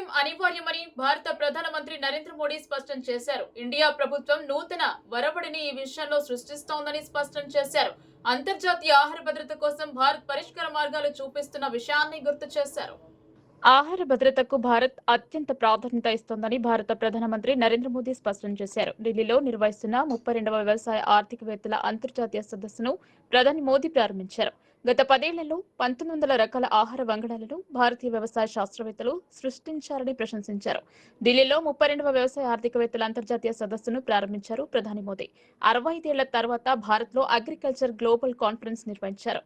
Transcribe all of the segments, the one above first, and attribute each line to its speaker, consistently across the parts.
Speaker 1: వైవిధ్యం అనివార్యమని భారత ప్రధానమంత్రి నరేంద్ర మోడీ స్పష్టం చేశారు. ఇండియా ప్రభుత్వం నూతన వరబడిని ఈ విషయంలో సృష్టిస్తోందని స్పష్టం చేశారు. అంతర్జాతీయ ఆహార భద్రత కోసం భారత్ పరిష్కార మార్గాలు చూపిస్తున్న విషయాన్ని గుర్తు చేశారు. ఆహార భద్రతకు భారత్ అత్యంత ప్రాధాన్యత ఇస్తోందని భారత ప్రధానమంత్రి నరేంద్ర మోదీ స్పష్టం చేశారు. ఢిల్లీలో నిర్వహిస్తున్న ముప్పై రెండవ వ్యవసాయ ఆర్థికవేత్తల అంతర్జాతీయ సదస్సును ప్రధాని మోదీ ప్రారంభించారు. గత పదేళ్ళలో పంతొమ్మిది వందల రకాల ఆహార వంగడాలను భారతీయ వ్యవసాయ శాస్త్రవేత్తలు సృష్టించారని ప్రశంసించారు. ఢిల్లీలో ముప్పై రెండవ వ్యవసాయ ఆర్థికవేత్తల అంతర్జాతీయ సదస్సును ప్రారంభించారు ప్రధాని మోదీ. అరవై ఐదేళ్ళ తర్వాత భారత్లో అగ్రికల్చర్ గ్లోబల్ కాన్ఫరెన్స్ నిర్వహించారు.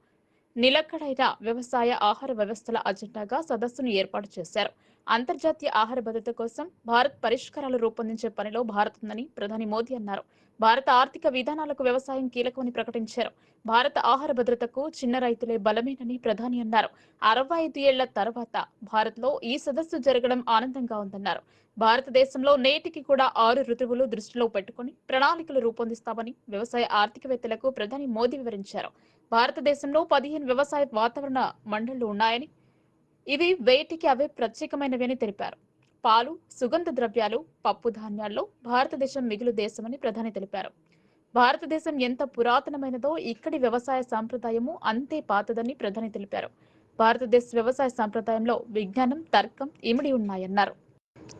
Speaker 1: నిలకడైన వ్యవసాయ ఆహార వ్యవస్థల అజెండాగా సదస్సును ఏర్పాటు చేశారు. అంతర్జాతీయ ఆహార భద్రత కోసం భారత్ పరిష్కారాలు రూపొందించే పనిలో భారత్ ఉందని ప్రధాని మోదీ అన్నారు. భారత ఆర్థిక విధానాలకు వ్యవసాయం కీలకమని ప్రకటించారు. భారత ఆహార భద్రతకు చిన్న రైతులే బలమేనని ప్రధాని అన్నారు. అరవై ఐదు ఏళ్ళ తర్వాత భారత్లో ఈ సదస్సు జరగడం ఆనందంగా ఉందన్నారు. భారతదేశంలో నేటికి కూడా ఆరు ఋతువులు దృష్టిలో పెట్టుకుని ప్రణాళికలు రూపొందిస్తామని వ్యవసాయ ఆర్థికవేత్తలకు ప్రధాని మోదీ వివరించారు. భారతదేశంలో పదిహేను వ్యవసాయ వాతావరణ మండళ్ళు ఉన్నాయని ఇవి వేటికి అవే ప్రత్యేకమైనవి అని తెలిపారు. పాలు సుగంధ ద్రవ్యాలు పప్పు ధాన్యాల్లో భారతదేశం మిగులు దేశమని ప్రధాని తెలిపారు. భారతదేశం ఎంత పురాతనమైనదో ఇక్కడి వ్యవసాయ సాంప్రదాయము అంతే పాతదని ప్రధాని తెలిపారు. భారతదేశ వ్యవసాయ సాంప్రదాయంలో విజ్ఞానం తర్కం ఇమిడి ఉన్నాయన్నారు.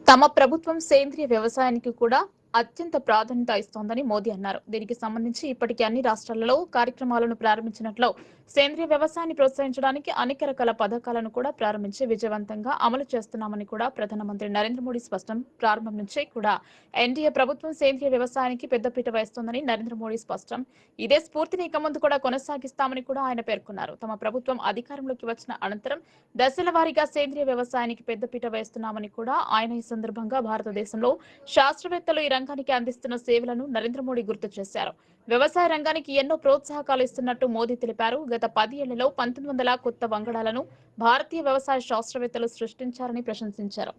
Speaker 1: తమ ప్రభుత్వం సేంద్రియ వ్యవసాయానికి కూడా అత్యంత ప్రాధాన్యత ఇస్తోందని మోదీ అన్నారు. దీనికి సంబంధించి ఇప్పటికే అన్ని రాష్ట్రాలలో కార్యక్రమాలను ప్రారంభించినట్లు సేంద్రియ వ్యవసాయాన్ని ప్రోత్సహించడానికి అనేక రకాల పథకాలను కూడా ప్రారంభించి విజయవంతంగా అమలు చేస్తున్నామని కూడా ప్రధానమంత్రి నరేంద్ర మోడీ స్పష్టం ప్రారంభం నుంచే కూడా ఎన్డీఏ ప్రభుత్వం సేంద్రియ వ్యవసాయానికి పెద్దపీట వేస్తోందని నరేంద్ర మోడీ స్పష్టం. ఇదే స్ఫూర్తిని ఇక ముందు కూడా కొనసాగిస్తామని కూడా ఆయన పేర్కొన్నారు. తమ ప్రభుత్వం అధికారంలోకి వచ్చిన అనంతరం దశల వారీగా సేంద్రియ వ్యవసాయానికి పెద్దపీట వేస్తున్నామని కూడా ఆయన ఈ సందర్భంగా భారతదేశంలో శాస్త్రవేత్తలు ఈ రంగానికి అందిస్తున్న సేవలను నరేంద్ర మోడీ గుర్తు చేశారు. వ్యవసాయ రంగానికి ఎన్నో ప్రోత్సాహకాలు ఇస్తున్నట్టు మోదీ తెలిపారు. గత పది ఏళ్ళలో పంతొమ్మిది వందల కొత్త వంగడాలను భారతీయ వ్యవసాయ శాస్త్రవేత్తలు సృష్టించారని ప్రశంసించారు.